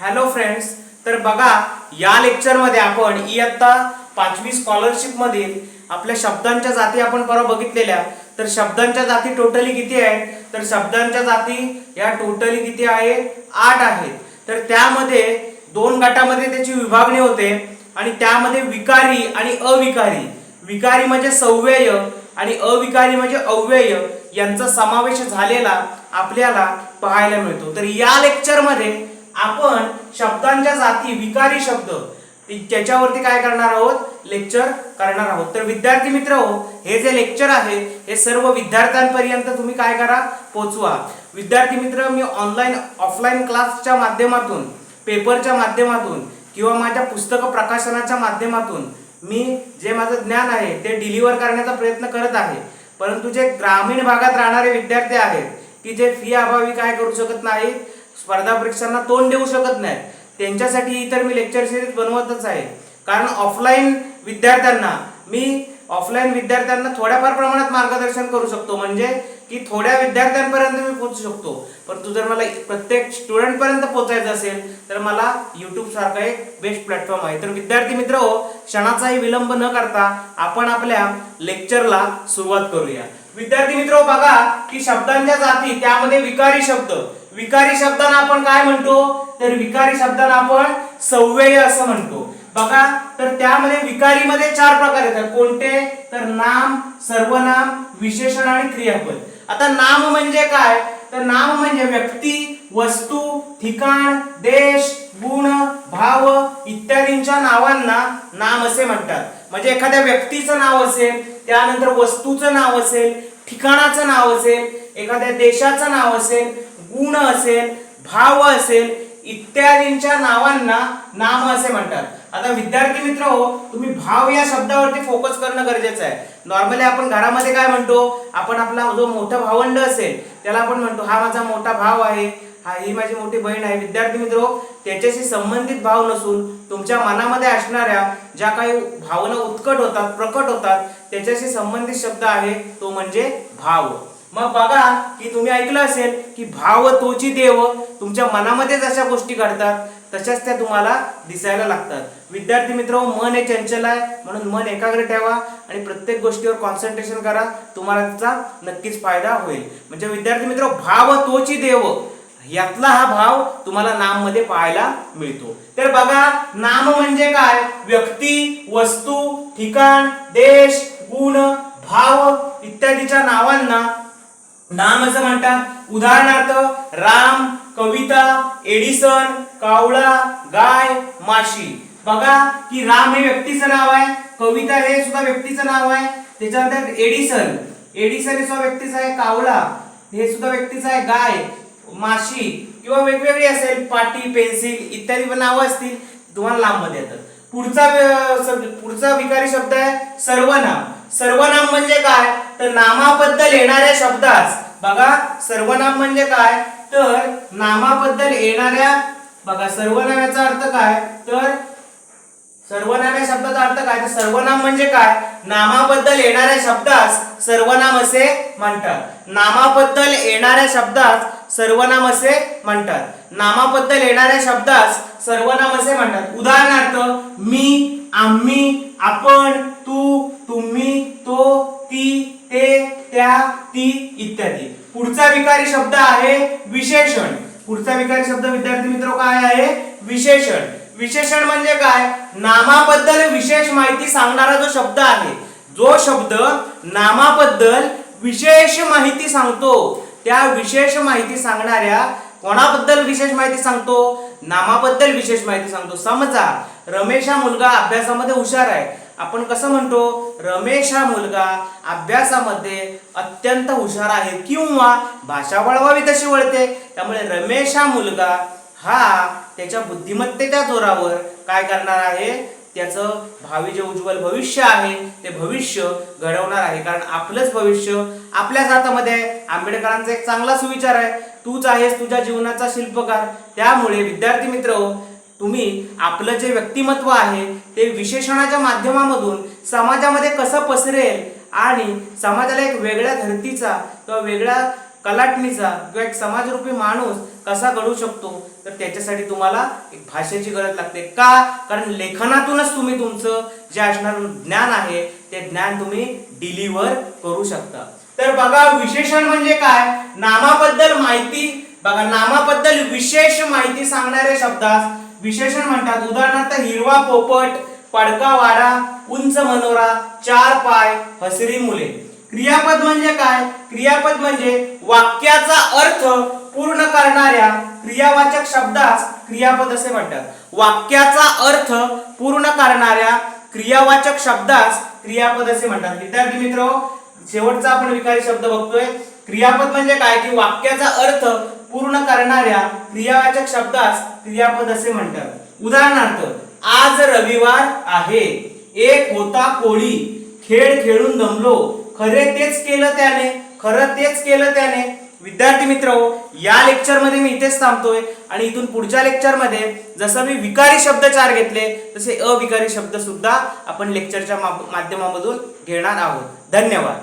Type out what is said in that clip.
Hello friends तर बघा या लेक्चरमध्ये आपण इयत्ता पाचवी स्कॉलरशिपमधील आपल्या शब्दांच्या जाती आपण परवा बघितलेल्या. तर शब्दांच्या जाती टोटली किती आहेत? तर शब्दांच्या जाती या टोटली किती आहे? आठ आहेत. तर त्यामध्ये दोन गटामध्ये त्याची विभागणी होते आणि त्यामध्ये विकारी आणि अविकारी. विकारी म्हणजे सव्यय आणि अविकारी म्हणजे अव्यय यांचा समावेश झालेला आपल्याला पाहायला मिळतो. तर या लेक्चरमध्ये आपण शब्दांच्या जाती विकारी शब्द त्याच्यावरती काय करणार आहोत? लेक्चर करणार आहोत. तर विद्यार्थी मित्र हो हे जे लेक्चर आहे हे सर्व विद्यार्थ्यांपर्यंत तुम्ही काय करा? पोचवा. विद्यार्थी मित्र मी ऑनलाईन ऑफलाईन क्लासच्या माध्यमातून पेपरच्या माध्यमातून किंवा माझ्या पुस्तक प्रकाशनाच्या माध्यमातून मी जे माझं ज्ञान आहे ते डिलिव्हर करण्याचा प्रयत्न करत आहे. परंतु जे ग्रामीण भागात राहणारे विद्यार्थी आहेत की जे फी अभावी काय करू शकत नाहीत? स्पर्धा परीक्षांना तोंड देऊ शकत नाहीत. त्यांच्यासाठी इतर मी लेक्चर सिरीज बनवतच आहे. कारण ऑफलाईन विद्यार्थ्यांना मी ऑफलाईन विद्यार्थ्यांना थोड्याफार प्रमाणात मार्गदर्शन करू शकतो. म्हणजे की थोड्या विद्यार्थ्यांपर्यंत मी पोहोचू शकतो. परंतु जर मला प्रत्येक स्टुडंटपर्यंत पोहोचायचं असेल तर मला युट्यूब सारखा एक बेस्ट प्लॅटफॉर्म आहे. तर विद्यार्थी मित्र हो क्षणाचाही विलंब न करता आपण आपल्या लेक्चरला सुरुवात करूया. विद्यार्थी मित्र हो, बघा की शब्दांच्या जाती त्यामध्ये विकारी शब्द. विकारी शब्दांना आपण काय म्हणतो? तर विकारी शब्दांना आपण सव्यय असं म्हणतो. बघा तर त्यामध्ये विकारीमध्ये चार प्रकार येतात. कोणते? तर नाम सर्वनाम विशेषण आणि क्रियापद. आता नाम म्हणजे काय? तर नाम म्हणजे व्यक्ती वस्तू ठिकाण देश गुण भाव इत्यादींच्या नावांना नाम असे म्हणतात. म्हणजे एखाद्या व्यक्तीचं नाव असेल त्यानंतर वस्तूचं नाव असेल ठिकाणाचं नाव असेल एखाद्या देशाचं नाव असेल गुण असेल भाव असेल इत्यादींच्या नावांना नाम असे म्हणतात. आता विद्यार्थी मित्र हो तुम्ही भाव या शब्दावरती फोकस करणं गरजेचं आहे. नॉर्मली आपण घरामध्ये काय म्हणतो? आपण आपला जो मोठा भावंड असेल त्याला आपण म्हणतो हा माझा मोठा भाव आहे हा ही माझी मोठी बहीण आहे. विद्यार्थी मित्र हो, त्याच्याशी संबंधित भाव नसून तुमच्या मनामध्ये असणाऱ्या ज्या काही भावना उत्कट होतात प्रकट होतात त्याच्याशी संबंधित शब्द आहे तो म्हणजे भाव. मग बघा की तुम्ही ऐकलं असेल की भाव तोची देव तुमच्या मनामध्ये जशा गोष्टी घडतात तशाच त्या तुम्हाला दिसायला लागतात. विद्यार्थी मित्र मन हे चंचल आहे म्हणून मन एकाग्र ठेवा आणि प्रत्येक गोष्टीवर कॉन्सन्ट्रेशन करा तुम्हाला त्याचा नक्कीच फायदा होईल. म्हणजे विद्यार्थी मित्र भाव तोची देव यातला हा भाव तुम्हाला नाममध्ये पाहायला मिळतो. तर बघा नाम म्हणजे काय? व्यक्ती वस्तू ठिकाण देश गुण भाव इत्यादीच्या नावांना नाम असं म्हणतात. उदाहरणार्थ राम कविता एडिसन कावळा गाय माशी. बघा की राम हे व्यक्तीचं नाव आहे कविता हे सुद्धा व्यक्तीचं नाव आहे. त्याच्यानंतर एडिसन. एडिसन हे सुद्धा व्यक्तीचं आहे कावळा. हे सुद्धा व्यक्तीचं आहे गाय माशी. किंवा वेगवेगळी असेल पाटी पेन्सिल इत्यादी पण नावं असतील. तुम्हाला लांबमध्ये येतात पुढचा पुढचा विकारी शब्द आहे सर्वनाम. सर्वनाम म्हणजे काय? तर नामाबद्दल येणाऱ्या शब्दास. बघा सर्वनाम म्हणजे काय? तर नामाबद्दल येणाऱ्या बघा सर्वनामाचा अर्थ काय? तर सर्वनाम या शब्दाचा अर्थ काय? तर सर्वनाम म्हणजे काय? नामाबद्दल येणाऱ्या शब्दास सर्वनाम असे म्हणतात. नामाबद्दल येणाऱ्या शब्दास सर्वनाम असे म्हणतात. नामाबद्दल येणाऱ्या शब्दास सर्वनाम असे म्हणतात. उदाहरणार्थ मी आम्ही आपण तू तुम्ही तो ती ते त्या ती इत्यादी. पुढचा विकारी शब्द आहे विशेषण. पुढचा विकारी शब्द विद्यार्थी मित्र काय आहे? विशेषण. विशेषण म्हणजे काय? नामाबद्दल विशेष माहिती सांगणारा जो शब्द आहे जो शब्द नामाबद्दल विशेष माहिती सांगतो त्या विशेष माहिती सांगणाऱ्या कोणाबद्दल विशेष माहिती सांगतो? नामाबद्दल विशेष माहिती सांगतो. समजा रमेश हा मुलगा अभ्यासामध्ये हुशार आहे. आपण कसं म्हणतो रमेश हा मुलगा अभ्यासामध्ये अत्यंत हुशार आहे किंवा भाषा वळवावी तशी वळते. त्यामुळे रमेश हा मुलगा हा त्याच्या बुद्धिमत्तेच्या जोरावर काय करणार आहे? त्याचं भावी जे उज्ज्वल भविष्य आहे ते भविष्य घडवणार आहे. कारण आपलंच भविष्य आपल्याच हातामध्ये आहे. आंबेडकरांचा एक चांगला सुविचार आहे. तूच आहेस तुझ्या जीवनाचा शिल्पकार. त्यामुळे विद्यार्थी मित्र हो, तुम्ही आपलं जे व्यक्तिमत्व आहे ते विशेषणाच्या माध्यमामधून समाजामध्ये कसं पसरेल आणि समाजाला एक वेगळ्या धर्तीचा किंवा वेगळ्या कलाटणीचा किंवा एक समाजरूपी माणूस कसा घडू शकतो तर त्याच्यासाठी तुम्हाला एक भाषेची गरज लागते. का? कारण लेखनातूनच तुम्ही तुमचं जे असणार ज्ञान आहे ते ज्ञान तुम्ही डिलिव्हर करू शकता. तर बघा विशेषण म्हणजे काय? नामाबद्दल माहिती. बघा नामाबद्दल विशेष माहिती सांगणाऱ्या शब्दास विशेषण म्हणतात उदाहरणार्थ हिरवा पोपट पडका वाडा उंच मनोरा चार पाय हसरी मुले. क्रियापद म्हणजे काय? क्रियापद म्हणजे वाक्याचा अर्थ पूर्ण करणाऱ्या क्रियावाचक शब्दास क्रियापद असे म्हणतात. वाक्याचा अर्थ पूर्ण करणाऱ्या क्रियावाचक शब्दास क्रियापद असे म्हणतात. विद्यार्थी मित्र शेवटचा आपण विकारी शब्द बघतोय. क्रियापद म्हणजे काय? की वाक्याचा अर्थ पूर्ण करणाऱ्या क्रियावाचक शब्दास क्रियापद असे म्हणतात. उदाहरणार्थ आज रविवार आहे. एक होता कोळी. खेळ खेळून दमलो. खरे तेच केलं त्याने. खरं तेच केलं त्याने. विद्यार्थी मित्र हो या लेक्चरमध्ये मी इथेच थांबतोय. आणि इथून पुढच्या लेक्चरमध्ये जसं मी विकारी शब्द चार घेतले तसे अविकारी शब्द सुद्धा आपण लेक्चरच्या माध्यमामधून घेणार आहोत. धन्यवाद.